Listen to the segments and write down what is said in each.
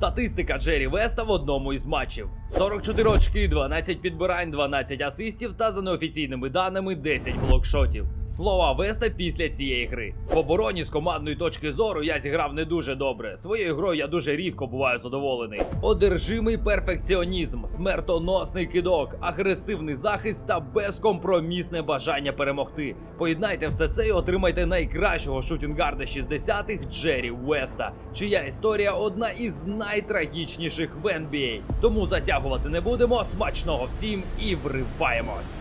Статистика Джері Веста в одному із матчів: 44 очки, 12 підбирань, 12 асистів та за неофіційними даними 10 блокшотів. Слова Веста після цієї гри. В обороні з командної точки зору я зіграв не дуже добре. Своєю грою я дуже рідко буваю задоволений. Одержимий перфекціонізм, смертоносний кидок, агресивний захист та безкомпромісне бажання перемогти. Поєднайте все це і отримайте найкращого шутінгарда 60-х Джері Веста, чия історія одна із найтрагічніших в NBA. Тому затягувати не будемо. Смачного всім і вриваємось.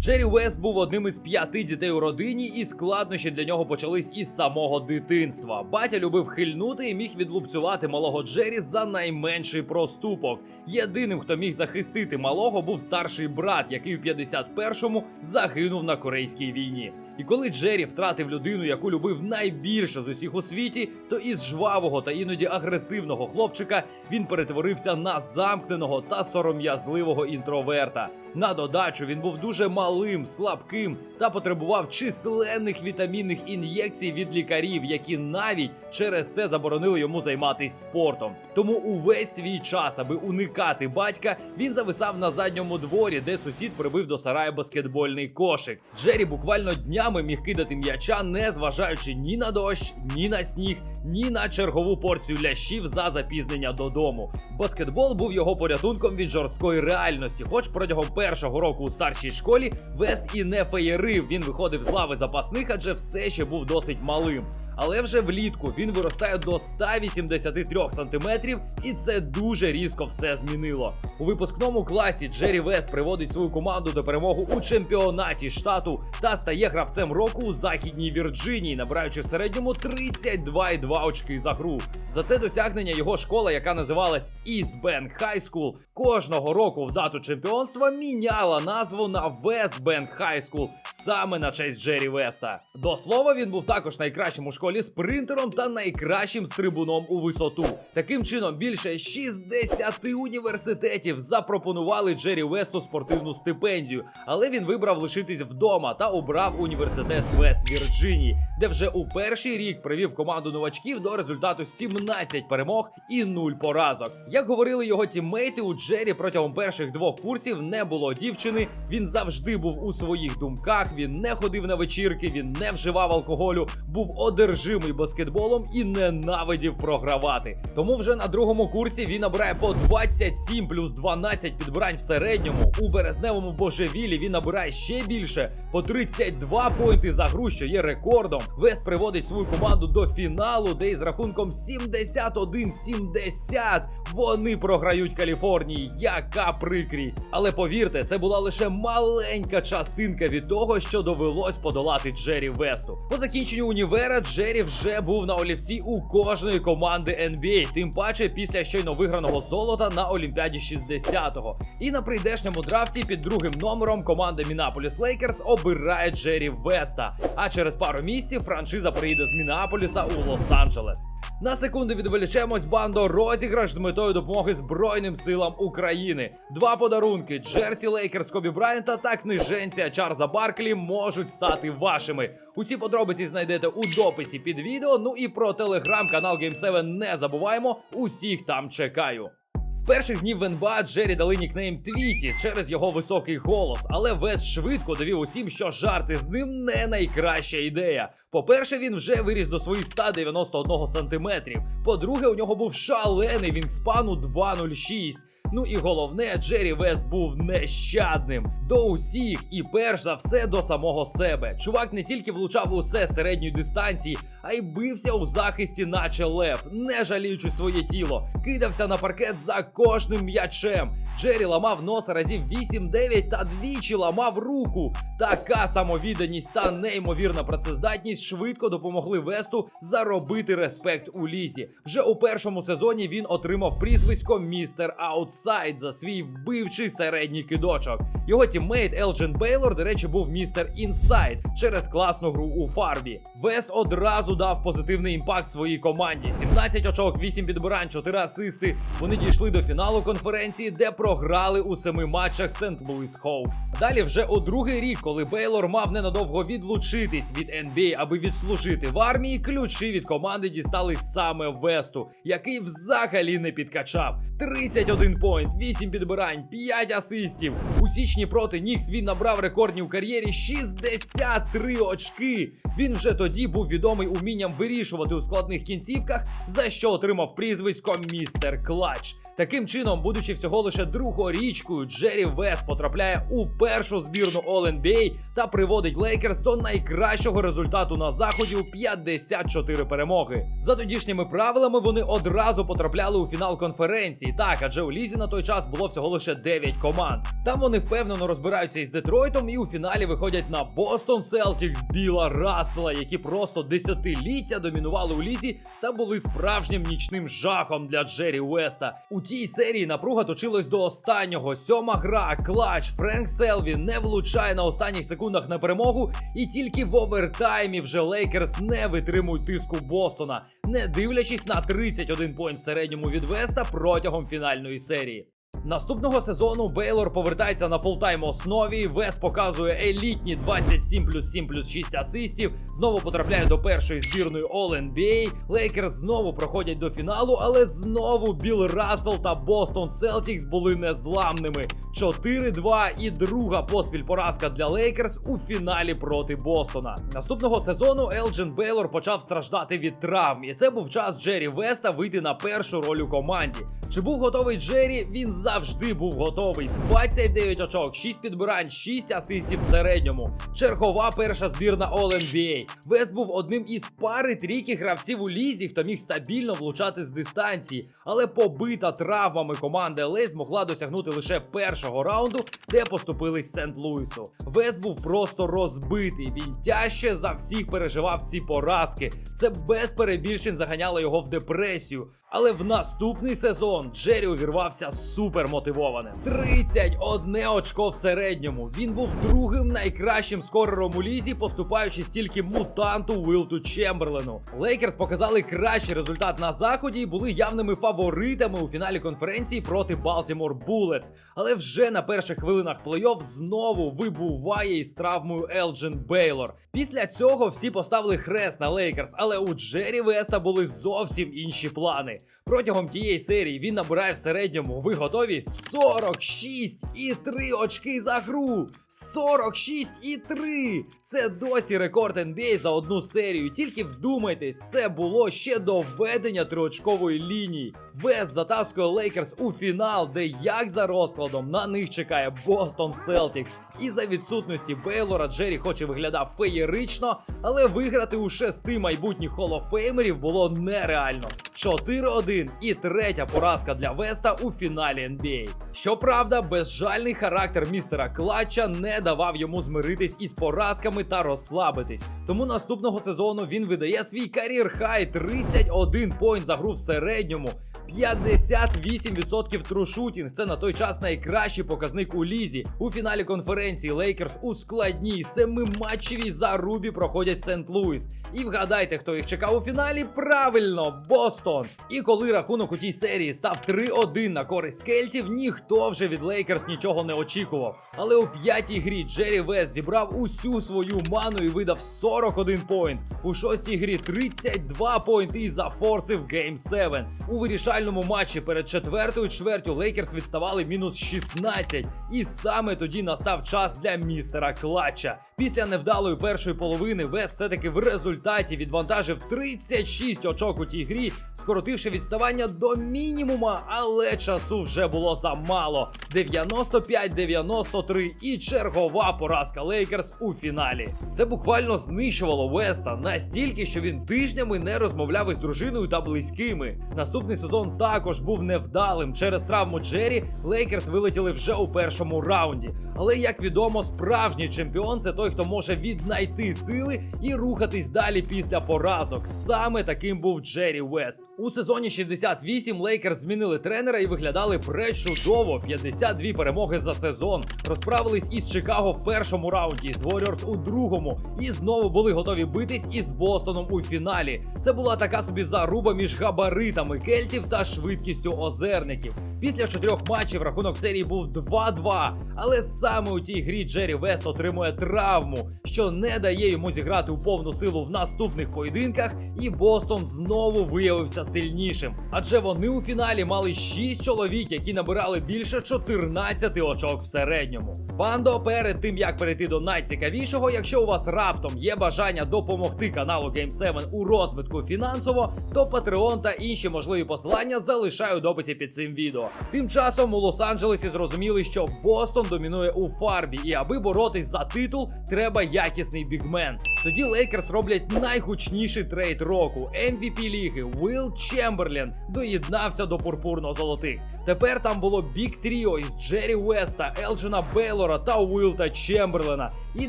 Джері Вест був одним із п'яти дітей у родині, і складнощі для нього почались із самого дитинства. Батя любив хильнути і міг відлупцювати малого Джері за найменший проступок. Єдиним, хто міг захистити малого, був старший брат, який у 51-му загинув на корейській війні. І коли Джері втратив людину, яку любив найбільше з усіх у світі, то із жвавого та іноді агресивного хлопчика він перетворився на замкненого та сором'язливого інтроверта. На додачу він був дуже малим, слабким та потребував численних вітамінних ін'єкцій від лікарів, які навіть через це заборонили йому займатися спортом. Тому увесь свій час, аби уникати батька, він зависав на задньому дворі, де сусід прибив до сараю баскетбольний кошик. Джері буквально днями міг кидати м'яча, не зважаючи ні на дощ, ні на сніг, ні на чергову порцію лящів за запізнення додому. Баскетбол був його порятунком від жорсткої реальності, хоч протягом першого року у старшій школі Вест і не феєрив. Він виходив з лави запасних, адже все ще був досить малим. Але вже влітку він виростає до 183 сантиметрів, і це дуже різко все змінило. У випускному класі Джері Вест приводить свою команду до перемоги у чемпіонаті штату та стає гравцем року у західній Вірджинії, набираючи в середньому 32,2 очки за гру. За це досягнення його школа, яка називалась East Bank High School, кожного року в дату чемпіонства міняла назву на West Bank High School саме на честь Джері Веста. До слова, він був також найкращим у школі спринтером та найкращим стрибуном у висоту. Таким чином, більше 60 університетів запропонували Джері Весту спортивну стипендію, але він вибрав лишитись вдома та обрав університет Вест Вірджинії, де вже у перший рік привів команду новачків до результату 17 перемог і 0 поразок. Як говорили його тіммейти, у Джері протягом перших двох курсів не було дівчини. Він завжди був у своїх думках. Він не ходив на вечірки, він не вживав алкоголю, був одержимий баскетболом і ненавидів програвати. Тому вже на другому курсі він набирає по 27 плюс 12 підбирань в середньому. У березневому божевілі він набирає ще більше по 32 поінти за гру, що є рекордом. Вест приводить свою команду до фіналу, де із рахунком 71-70 вони програють Каліфорнії. Яка прикрість! Але повірте, це була лише маленька частинка від того, що довелось подолати Джері Весту. По закінченню універа Джері вже був на олівці у кожної команди NBA, тим паче після щойно виграного золота на Олімпіаді 60-го. І на прийдешньому драфті під другим номером команда Мінаполіс Лейкерс обирає Джері Веста. А через пару місяців франшиза приїде з Мінеаполіса у Лос-Анджелес. На секунду відволічемось бандо розіграш з метою допомоги Збройним силам України. Два подарунки: Джерсі Лейкерс Кобі Брайанта та книженця Чарза Барклі можуть стати вашими. Усі подробиці знайдете у дописі під відео. Ну і про телеграм-канал Game7 не забуваємо. Усіх там чекаю. З перших днів в НБА Джері дали нікнейм Твіті через його високий голос, але Вес швидко довів усім, що жарти з ним не найкраща ідея. По-перше, він вже виріс до своїх 191 сантиметрів. По-друге, у нього був шалений вінкспан у 2.06. Ну і головне, Джері Вест був нещадним до усіх і перш за все до самого себе. Чувак не тільки влучав усе середньої дистанції, а й бився у захисті, наче лев, не жаліючи своє тіло, кидався на паркет за кожним м'ячем. Джері ламав носа разів 8-9 та двічі ламав руку. Така самовідданість та неймовірна працездатність швидко допомогли Весту заробити респект у лісі. Вже у першому сезоні він отримав прізвисько Містер Аутсайд за свій вбивчий середній кидочок. Його тіммейт Елджен Бейлор, до речі, був містер Інсайд через класну гру у фарбі. Вест одразу дав позитивний імпакт своїй команді. 17 очок, 8 підбирань, 4 асисти. Вони дійшли до фіналу конференції, де програли у семи матчах Сент Луіс Хоукс. Далі вже у другий рік, коли Бейлор мав ненадовго відлучитись від NBA, аби відслужити в армії, ключі від команди дістались саме Весту, який взагалі не підкачав. 31 поінт, 8 підбирань, 5 асистів. У січні проти Нікс він набрав рекордні в кар'єрі 63 очки. Він вже тоді був відомий умінням вирішувати у складних кінцівках, за що отримав прізвисько Містер Клач. Таким чином, будучи всього лише другорічкою, Джері Вест потрапляє у першу збірну All-NBA та приводить Лейкерс до найкращого результату на заході у 54 перемоги. За тодішніми правилами вони одразу потрапляли у фінал конференції. Так, адже у лізі на той час було всього лише 9 команд. Там вони впевнено розбираються із Детройтом і у фіналі виходять на Бостон Селтікс Біла Рассела, які просто десятиліття домінували у лізі та були справжнім нічним жахом для Джері Уеста. У тій серії напруга точилась до останнього. Сьома гра, клач, Френк Селві не влучає на останніх секундах на перемогу, і тільки в овертаймі вже Лейкерс не витримують тиску Бостона, не дивлячись на 31 поінт в середньому від Веста протягом фінальної серії. Наступного сезону Бейлор повертається на фултайм основі. Вест показує елітні 27 плюс 7 плюс 6 асистів. Знову потрапляє до першої збірної All-NBA. Лейкерс знову проходять до фіналу, але знову Біл Рассел та Бостон Селтікс були незламними. 4-2 і друга поспіль поразка для Лейкерс у фіналі проти Бостона. Наступного сезону Елджин Бейлор почав страждати від травм, і це був час Джері Веста вийти на першу роль у команді. Чи був готовий Джері? Він завжди був готовий. 29 очок, 6 підбирань, 6 асистів в середньому. Чергова перша збірна All-NBA. Вест був одним із пари трійки гравців у лізі, хто міг стабільно влучати з дистанції, але побита травмами команда LA змогла досягнути лише першого раунду, де поступились Сент-Луісу. Вест був просто розбитий. Він тяжче за всіх переживав ці поразки. Це без перебільшень заганяло його в депресію. Але в наступний сезон Джері увірвався супер мотивованим. 31 очко в середньому. Він був другим найкращим скорером у лізі, поступаючи стільки мутанту Уилту Чемберлену. Лейкерс показали кращий результат на заході і були явними фаворитами у фіналі конференції проти Балтімор Булетс. Але вже на перших хвилинах плей-офф знову вибуває із травмою Елджин Бейлор. Після цього всі поставили хрест на Лейкерс, але у Джері Веста були зовсім інші плани. Протягом тієї серії він набирає в середньому, ви готові? 46 і 3 очки за гру. 46 і 3. Це досі рекорд NBA за одну серію. Тільки вдумайтесь, це було ще до введення триочкової лінії. Вест затаскує Лейкерс у фінал, де як за розкладом на них чекає Бостон Селтікс. І за відсутності Бейлора Джері хоч і виглядав феєрично, але виграти у шести майбутніх холофеймерів було нереально. 4-1 і третя поразка для Веста у фіналі NBA. Щоправда, безжальний характер містера Клатча не давав йому змиритись із поразками та розслабитись. Тому наступного сезону він видає свій кар'єр хай 31 поінт за гру в середньому. 58% трушутінг. Це на той час найкращий показник у лізі. У фіналі конференції Лейкерс у складній семиматчевій зарубі проходять Сент-Луіс. І вгадайте, хто їх чекав у фіналі? Правильно, Бостон. І коли рахунок у тій серії став 3-1 на користь кельтів, ніхто вже від Лейкерс нічого не очікував. Але у п'ятій грі Джері Вест зібрав усю свою ману і видав 41 поінт. У шостій грі 32 поінти і зафорсив Гейм 7. У вирішальному матчі перед четвертою чвертю Лейкерс відставали мінус 16. І саме тоді настав час для містера Клатча. Після невдалої першої половини Вест все-таки в результаті відвантажив 36 очок у тій грі, скоротивши відставання до мінімума, але часу вже було замало. 95-93 і чергова поразка Лейкерс у фіналі. Це буквально знищувало Веста настільки, що він тижнями не розмовляв із дружиною та близькими. Наступний сезон також був невдалим. Через травму Джері Лейкерс вилетіли вже у першому раунді. Але як відомо, справжній чемпіон це той, хто може віднайти сили і рухатись далі після поразок. Саме таким був Джері Вест. У сезоні сезоні 68 Лейкерс змінили тренера і виглядали пречудово. 52 перемоги за сезон. Розправились із Чикаго в першому раунді, з Warriors у другому. І знову були готові битись із Бостоном у фіналі. Це була така собі заруба між габаритами кельтів та швидкістю озерників. Після чотирьох матчів рахунок серії був 2-2. Але саме у цій грі Джері Вест отримує травму, що не дає йому зіграти у повну силу в наступних поєдинках, і Бостон знову виявився сильнішим. Адже вони у фіналі мали 6 чоловік, які набирали більше 14 очок в середньому. Бандо, перед тим як перейти до найцікавішого, якщо у вас раптом є бажання допомогти каналу Game 7 у розвитку фінансово, то Patreon та інші можливі посилання залишаю у дописі під цим відео. Тим часом у Лос-Анджелесі зрозуміли, що Бостон домінує у фарбі, і аби боротись за титул, треба якісний бігмен. Тоді Лейкерс роблять найгучніший трейд року. MVP ліги Уилл Чемберлен доєднався до пурпурно-золотих. Тепер там було біг тріо із Джері Веста, Елджена Бейлора та Уилта Чемберлена. І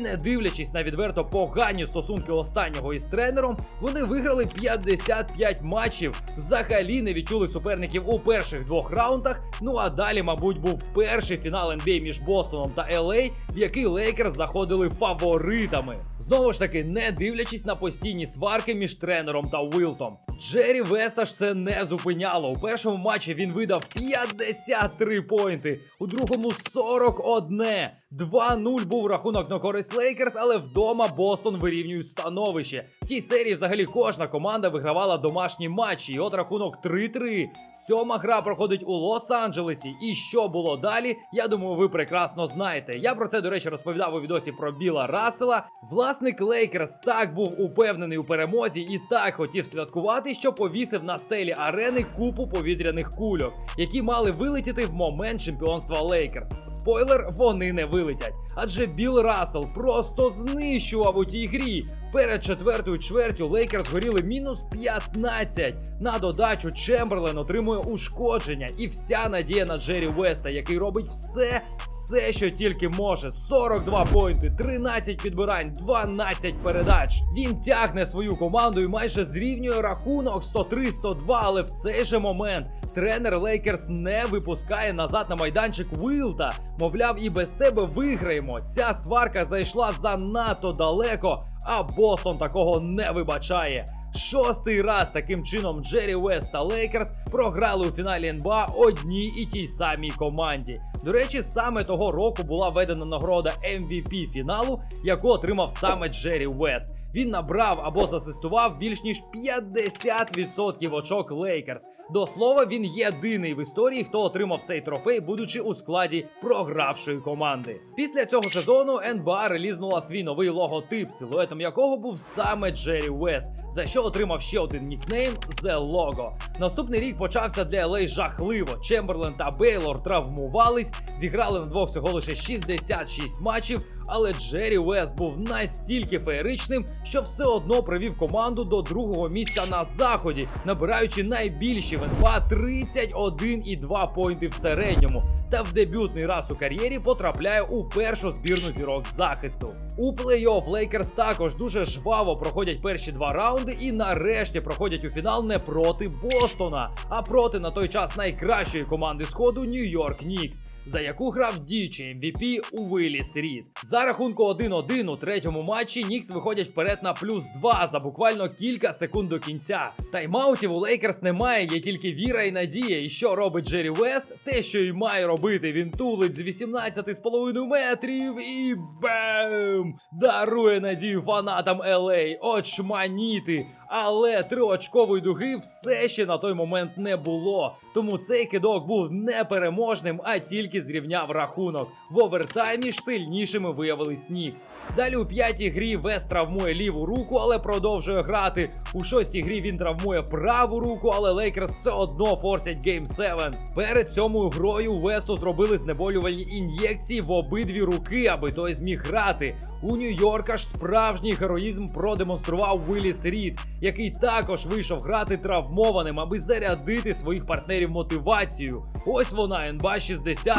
не дивлячись на відверто погані стосунки останнього із тренером, вони виграли 55 матчів. Взагалі не відчули суперників у перших двох раундах. Ну а далі, мабуть, був перший фінал NBA між Бостоном та LA, в який Лейкерс заходили фаворитами. Знову ж таки, не дивлячись на постійні сварки між тренером та Уилтом. Джері Веста ж це не зупиняло. У першому матчі він видав 53 поінти, у другому 41. 2-0 був рахунок на користь Лейкерс, але вдома Бостон вирівнює становище. В тій серії взагалі кожна команда вигравала домашні матчі. І от рахунок 3-3. Сьома гра проходить у Лос-Анджелесі. І що було далі? Я думаю, ви прекрасно знаєте. Я про це, до речі, розповідав у відосі про Біла Рассела. Власник Лейкерс так був упевнений у перемозі і так хотів святкувати, що повісив на стелі арени купу повітряних кульок, які мали вилетіти в момент чемпіонства Лейкерс. Спойлер, вони не вилетять. Адже Біл Рассел просто знищував у тій грі. Перед четвертою чвертю Лейкерс горіли мінус 15. На додачу Чемберлен отримує ушкодження, і вся надія на Джері Веста, який робить все, все, що тільки може. 42 поінти, 13 підбирань, 12 передач. Він тягне свою команду і майже зрівнює рахунок 103-102, але в цей же момент тренер Лейкерс не випускає назад на майданчик Вилта. Мовляв, і без тебе виграємо. Ця сварка зайшла занадто далеко, а Бостон такого не вибачає. Шостий раз таким чином Джері Вест та Лейкерс програли у фіналі НБА одній і тій самій команді. До речі, саме того року була введена нагорода MVP фіналу, яку отримав саме Джері Вест. Він набрав або засистував більш ніж 50% очок Лейкерс. До слова, він єдиний в історії, хто отримав цей трофей, будучи у складі програвшої команди. Після цього сезону НБА релізнула свій новий логотип, силуетом якого був саме Джері Вест, за що отримав ще один нікнейм The Logo. Наступний рік почався для LA жахливо. Чемберлен та Бейлор травмувались, зіграли на двох всього лише 66 матчів. Але Джері Вест був настільки феєричним, що все одно привів команду до другого місця на заході, набираючи найбільші в НБА 31,2 поінти в середньому. Та в дебютний раз у кар'єрі потрапляє у першу збірну зірок захисту. У плей-офф Лейкерс також дуже жваво проходять перші два раунди і нарешті проходять у фінал не проти Бостона, а проти на той час найкращої команди сходу Нью-Йорк Нікс, за яку грав діючий MVP Уилліс Рід. За рахунку 1-1 у третьому матчі Нікс виходять вперед на плюс 2 за буквально кілька секунд до кінця. Тайм-аутів у Лейкерс немає, є тільки віра і надія. І що робить Джері Вест? Те, що й має робити. Він тулить з 18,5 метрів і бем! Дарує надію фанатам LA. Очманіти. Але триочкової дуги все ще на той момент не було. Тому цей кидок був непереможним, а тільки зрівняв рахунок. В овертаймі ж сильнішими виявились Нікс. Далі у п'ятій грі Вест травмує ліву руку, але продовжує грати. У шостій грі він травмує праву руку, але Лейкерс все одно форсять Game 7. Перед цьому грою Весту зробили знеболювальні ін'єкції в обидві руки, аби той зміг грати. У Нью-Йорка ж справжній героїзм продемонстрував Вилліс Рід, який також вийшов грати травмованим, аби зарядити своїх партнерів мотивацією. Ось вона НБА 60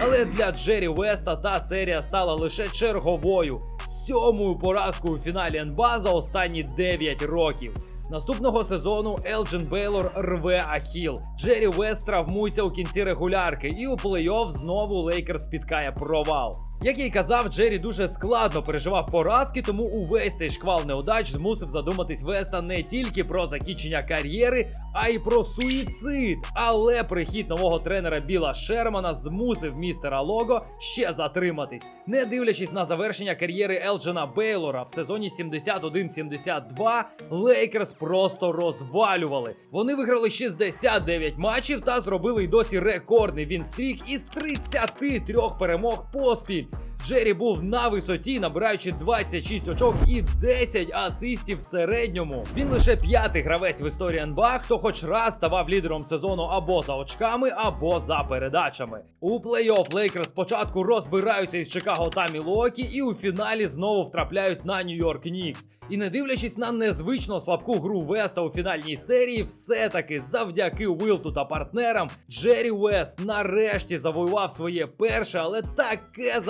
але для Джері Веста та серія стала лише черговою сьомою поразкою у фіналі НБА за останні 9 років. Наступного сезону Елджин Бейлор рве Ахіл. Джері Вест травмується у кінці регулярки, і у плей-офф знову Лейкер спіткає провал. Як я й казав, Джері дуже складно переживав поразки, тому увесь цей шквал неудач змусив задуматись Веста не тільки про закінчення кар'єри, а й про суїцид. Але прихід нового тренера Біла Шермана змусив містера Лого ще затриматись. Не дивлячись на завершення кар'єри Елджена Бейлора в сезоні 71-72, Лейкерс просто розвалювали. Вони виграли 69 матчів та зробили й досі рекордний вінстрік із 33 перемог поспіль. Джері був на висоті, набираючи 26 очок і 10 асистів в середньому. Він лише п'ятий гравець в історії НБА, хто хоч раз ставав лідером сезону або за очками, або за передачами. У плей-офф Лейкерс спочатку розбираються із Чикаго та Мілуокі, і у фіналі знову втрапляють на Нью-Йорк Нікс. І не дивлячись на незвично слабку гру Веста у фінальній серії, все-таки завдяки Уилту та партнерам Джері Вест нарешті завоював своє перше, але таке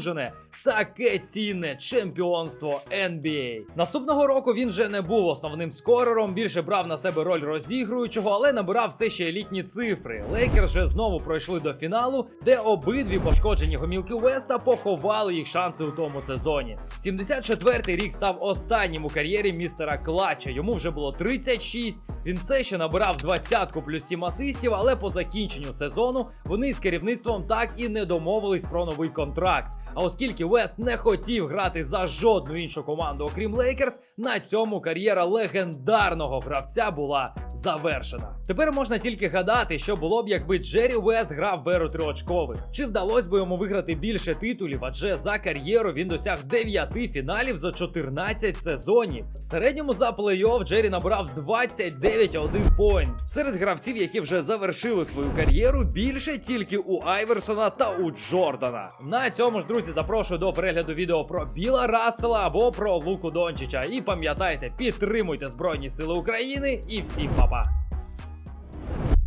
заслужене. Таке цінне чемпіонство NBA. Наступного року він вже не був основним скорером, більше брав на себе роль розігруючого, але набирав все ще елітні цифри. Лейкерс же знову пройшли до фіналу, де обидві пошкоджені гомілки Веста поховали їх шанси у тому сезоні. 74-й рік став останнім у кар'єрі містера Клатча. Йому вже було 36. Він все ще набирав двадцятку плюс 7 асистів, але по закінченню сезону вони з керівництвом так і не домовились про новий контракт. А оскільки Вест не хотів грати за жодну іншу команду, окрім Лейкерс, на цьому кар'єра легендарного гравця була завершена. Тепер можна тільки гадати, що було б, якби Джері Вест грав в еру триочкових. Чи вдалося б йому виграти більше титулів? Адже за кар'єру він досяг 9 фіналів за 14 сезонів. В середньому за плей-офф Джері набрав 29,1 поінт. Серед гравців, які вже завершили свою кар'єру, більше тільки у Айверсона та у Джордана. На цьому ж, друзі, запрошую до перегляду відео про Біла Рассела або про Луку Дончича. І пам'ятайте, підтримуйте Збройні Сили України і всім па-па!